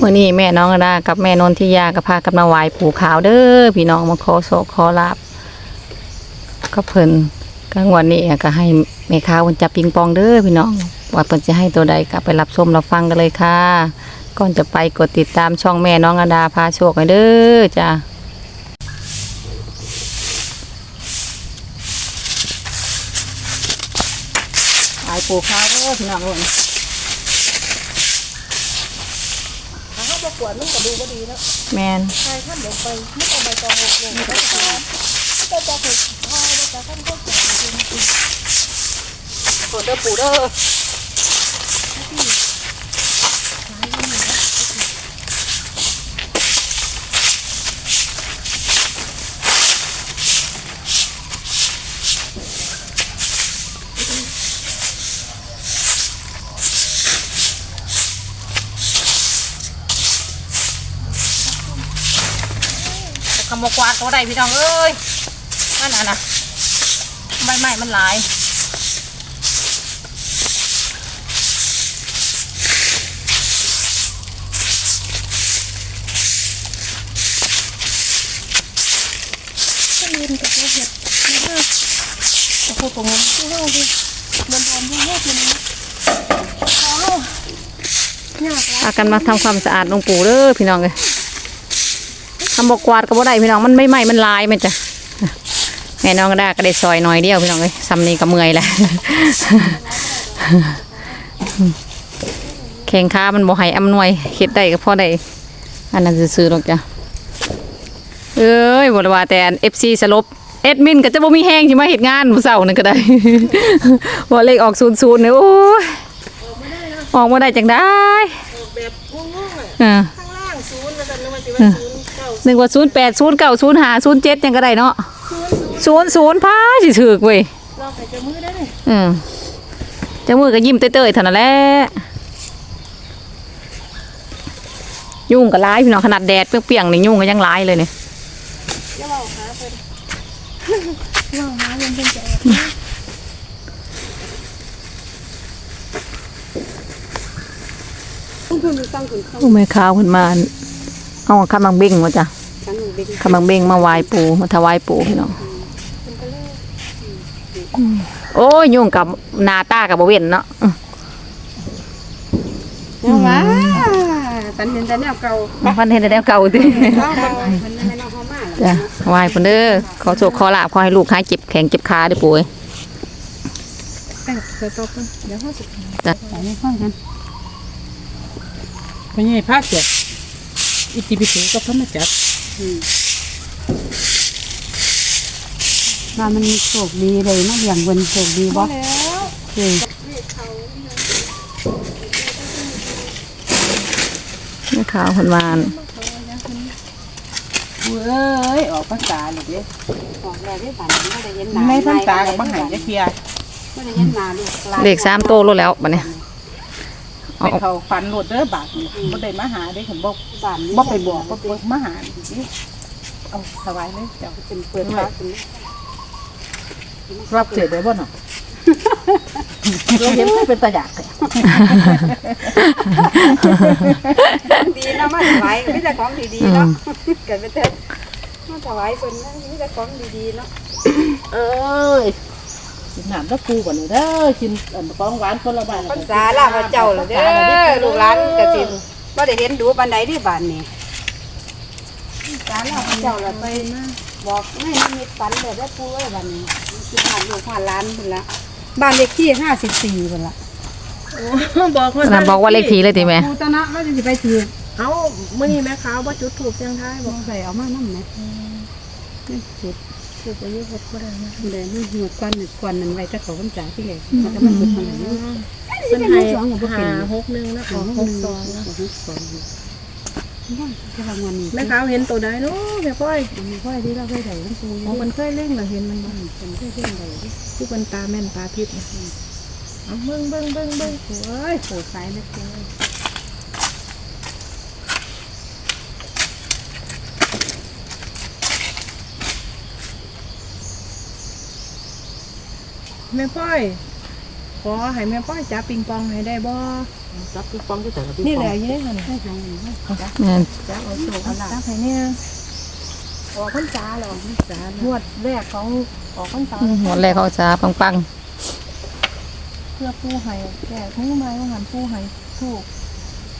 มื่อนี้แม่น้องอดากับแม่นนทิยากับพากันมาไหว้ปู่ขาวเด้อพี่น้องมาขอโศกขอลาบก็เพิ่นกลางวันนี้ก็ให้แม่ขาวเพิ่นจับปิงปองเด้อพี่น้องว่าเพิ่นจะให้ตัวใดก็ไปรับชมรับฟังกันเลยค่ะ ก่อนจะไปกดติดตามช่องแม่น้องอดาพาโชคให้เด้อจ้าไหว้ปู่ขาวเด้อพี่น้องเอ้ย ขาประกวดมันก็ดูก็ดีแล้วแม่นใครท่านเดี๋ยวไปไม่ต้องไปตองหกลงไม่ต้องไปตองหกพอแต่ท่านก็แก่จริงโปรดเด้อปู่เด้อ ขโมยกวาดเขาได้พี่น้องเอ้ยนั่นน่ะนะไม่ไม่มันหลายๆก็ลืมกับระเบียบเลิกโอ้โหตรงนี้ที่ห้องที่บนบนที่ห้องเลยโอ้เนี่ยพากันมาทำความสะอาดหลวงปู่เด้อพี่น้องเลย ทำบกกวาดก็บ่ได้พี่น้องมันไม่ไหม้มันลายแมันจ้ะแม่น้องก็ได้ก็ได้ซอยหน่อยเดียวพี่น้องเลยซ้ำนี้ก็เมื่อยแล้วแข่งขามันบ่ให้อำนวยเฮ็ดได้ก็พอได้อันนั้นซื่อๆหรอกจ้ะเอ้ยบ่ได้ว่าแต่เอฟซีสลบเอ็ดมินก็จะบ่มีแห้งสิมาเฮ็ดงานมื้อเช้านั่นก็ได้ว่าเลขออก00เนี่ยโอ้ยออกบ่ได้จังได้แบบงงๆอะอ่าข้างล่างศูนย์แล้วกันนึกว่าจะว่าศู นย์เก้าหนึ่งว่าศูนย์แปดศูนย์เก้าศูนย์ห้าศูนย์เจ็ดยังก็ได้เนาะศูนย์ศูนย์พาสิถือกเว้ยลองใส่จมือได้เลยอืมเจ้ามือก็ยิ้มเต้ยๆเท่านั้นแหละยุ่งก็ร้ายพี่น้องขนาดแดดเปรี้ยงๆนี่ยุ่งก็ยังร้ายเลยเนี่ยอย่าเบาขาเพิ่นเบาขายังเป็นจะออกต้องพึ่งตั้งถึงเข้าโอ้แม่ข้าวขึ้นมา เอาคำบังเบ่งมาจ้ะตั้งหนึ่งเด็กคำบังเบ่งมาไหว้ปูมาถวายปูพี่น้องอืมโอ้ยยุ่งกับหนาตากับบเวนเนาะอืมเอามาตันเห็นแต่แนวเก่าพันเห็นแต่แนวเก่าติเก่ามันไม่นอกเขามากจ้ะไหว้เพิ่นเด้อขอโชคขอลาบขอให้ลูกหายเจ็บแข็งเจ็บขาเด้อปู่เอ้ยแต่เคยตกเดี๋ยวเขาจะจ้ะ ใส่ในห้องกัน พญายภาคเจ็ด อิติปิโสก็พระมาจับมามันโชคดีเลยมาอย่างวันโชคดีบ่แล้วแม่ขาวเพิ่นว่าเอ้ยออกภาษาเลยเด้ออกแล้วได้ผ่านไม่ได้เย็นหนาในท่านตากับบังหันจะเคลียร์ไม่ได้เย็นหนาลูกเลขสามโตโลดแล้วบัดนี้ ไปเขาฟันโหลดเด้อบาทนี่บ่ได้มาหาได้ผมบอกบ้านบ่ไปบอกบ่ไปมาหาดิเอาสบายเลยเจ้าเป็นเปิดฟ้าเป็นรับเสร็จได้บ่เนาะเราเห็นคือเป็นตาอยากเลยดีนะมาถวายมีแต่ของดีๆเนาะเกิดเป็นเถิดมาถวายเพิ่นนะมีแต่ของดีๆเนาะเอ้ย กินน้ำตะปูก่อนเลยเด้อกินอันของหวานคนละบาทพรรษาลาพระเจ้าล่ะเด้อลูกหลานกสิบ่ได้เห็นดูปานใดที่บ้านนี้พรรษาลาพระเจ้าล่ะไปบอกไม่นิมิตฝันเลยได้ปู่ไว้บ้านนี้คือบ้านลูกบ้านหลานเพิ่นละบ้านเลขที่54เพิ่นละบอกว่านั่นบอกว่าเลขทีเลยติแม่ปูตนะว่าจะไปถือเอ้ามื้อนี้แม่ขาวบ่จุดถูกเสียงท้ายบบออกกใส่เอามาน้ำไหมนี่จุด ถูกไปอยู่บ่ได้นะเดี๋ยวนี่หัวควันหนึ่งควันนั้นไว้ถ้าเขาคำจ่าที่เลยมันจะมันจุดมันไหนเพิ่นให้สองกับเป็นหาหกหนึ่งนะออกหกสองนะหกสองจะรางวัลนี้แม่ขาวเห็นตัวใดเนาะแม่พ่อยมันค่อยที่เราเคยได้ทั้งตัวอ๋อมันเคยเล่งเหรอเห็นมันบ่เป็นเคยเล่นได้ที่มันตาแม่นตาทิพย์นะเอาเบิ่งเบิ่งเบิ่งเบิ่งโอ้ยโผล่ซ้ายนะเจ้า แม่พ่อยขอให้แม่พ่อยจับปิงปองให้ได้บ่ไจับปิงปองที่แต่ละปิงนี่ปแหอละงยี่ได้หันให้ทางนี้แม่นจับเอาโซ่เอาจับให้เนี่ยออกพรรษาหรอพรรษางวดแรกของออกพรรษาหมดแรกเขาจะปังเพื่อผู้ให้แก่ทั้งไม้ว่าหันผู้ให้ถูก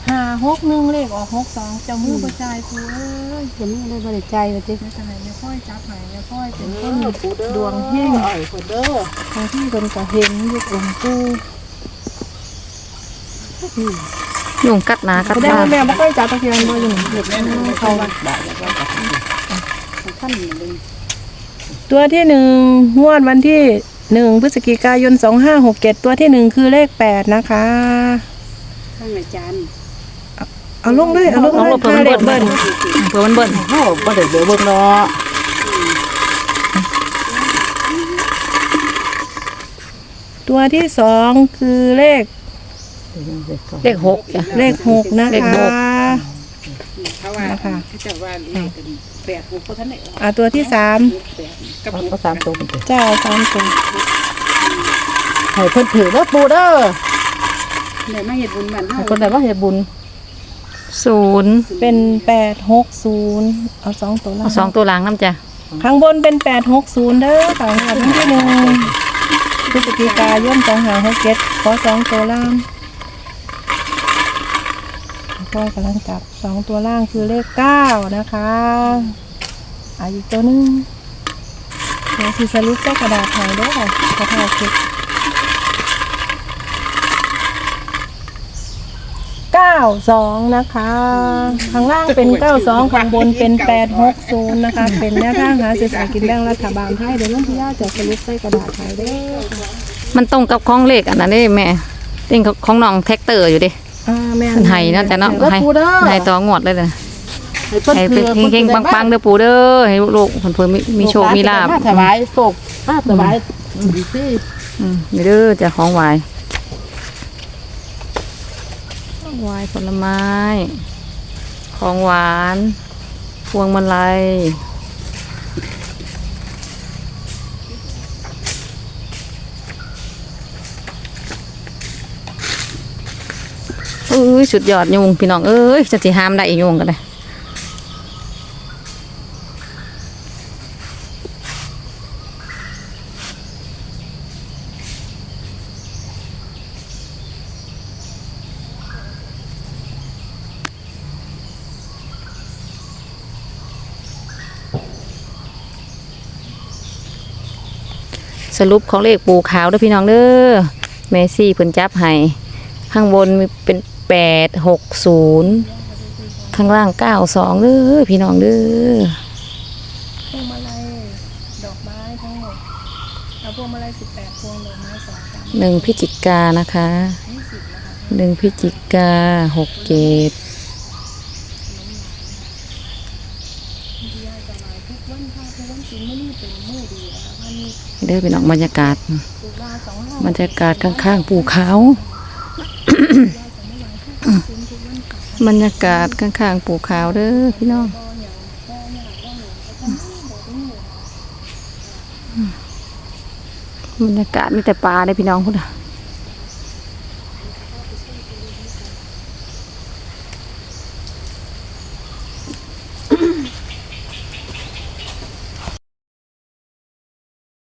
ห้าหกหนึ่งเลขออกหกสองเจ้ามือประจายผู้เอ้ยจะมือได้บริใจว่าจิไม่ทำไมไม่ค่อยจับใหายไม่ค่อยเป็นต้นปูเด้อดวงแห้งไอ้คนเด้อทางที่คนก็เห็นอยู่กลุ่มผู้ๆยุงกัดหนากัดแสดงตาว่าแม่ไม่ค่อยจับตะเคียนบ่อยู่เด็กแม่เขาว่าได้แล้วก็ขั้นหนึ่งเลยตัวที่หนึ่งงวดวันที่หนึ่งพฤศจิกายนสองห้าหกเจ็ดตัวที่หนึ่งคือเลขแปดนะคะข้างอาจารย์ เอาลงเลยเอาลงน้องเลหลยบเพิ่นเบิ้ลเบิ้ลเพิ่นมันเบิ้ลโอ้บ่ได้เบิ่งเบิ่งเนาะตัวที่สองคือเลข เลขหกจ้ะเลขหกนะเลขคะหกเขาว่านะคะเขาจะว่าเลขแปดหกเขาท่านไหนออกอ่าตัวที่สามแปดกับเอาหกเอาสามตัวมันเด้อเจ้าสามตัวให้เพิ่นถือเด้อปูเด้อเลยมาเห็ดบุญบ้านเฮาให้คนได้ว่าเฮ็ดบุญ ศูนย์เป็นแปดหกศูนย์เอาสองตัวล่าเอางสองตัวหลังน้ำจ้ะข้างบนเป็นแปดหกศูนย์เด้อค่ะงวดวันที่หนึ่งพฤศจิกายนสองห้าหกเจ็ดขอสองตัวล่างก็กำลังจับสองตัวล่างคือเลขเก้านะคะอะอีกตัวหนึงเดี๋ยวสีสรุปใส่กระดาษหายด้วยกระดาษเก็บเก้า สองนะคะ ข้างล่างเป็นเก้าสองข้างบนเป็นแปดหกศูนย์นะคะ เป็นแนวทางหาเศรษฐกินแบ่งรัฐบาลไทยเดี๋ยวน้องพี่ย่าจะสรุปใส่กระดาษหายด้วยมันตรงกับของเลขอันนั้นเด้แม่เต็งของน้องแท็กเตอร์อยู่เดิอ่าแม่มันไห้เนาะจ้ะเนาะเด้อไห้ปูเด้อไห้ต่องวดเลยเลยให้เพิ่นให้ถืเป็นอเก่งๆปังๆเด้อปู่เด้อให้ลูกๆเพิ่นเพิ่นมีมีโชคมีลาภมาถวายโศกมาถวายดีสิอืมนี่เด้อจ้ะของหวายของห วายผลไม้ ของหวาน พวงมาลัยเอ้ยสุดยอดยุงพี่น้องเอ้ยจะสิห้ามได้อียุงกันเลย สรุปของเลขปูขาวด้อพี่น้องเด้อเมซี่เพิ่นจับให้ข้างบนมีเป็นแปดหกศูนย์ข้างล่างเก้าสองเด้อพี่น้องเด้อพวงมาลัยดอกไม้ทั้งหมดเอาพวงมาลัยสิบแปดพวงดอกไม้สองหนึ่งพิจิกานะคะหนึ่งพิจิกาหกเกต ทุกวันค่ะทุกวันกินไม่นี่เป็นมือดีนะคะวันนี้เด้อพี่น้องบรรยากาศ ตุลาสองห้าบรรยากาศข้างๆปูขาวบรรยากาศข้างๆปูขาวเด้อพี่น้อง บรรยากาศมีแต่ปลาเด้อพี่น้องพุ่นน่ะ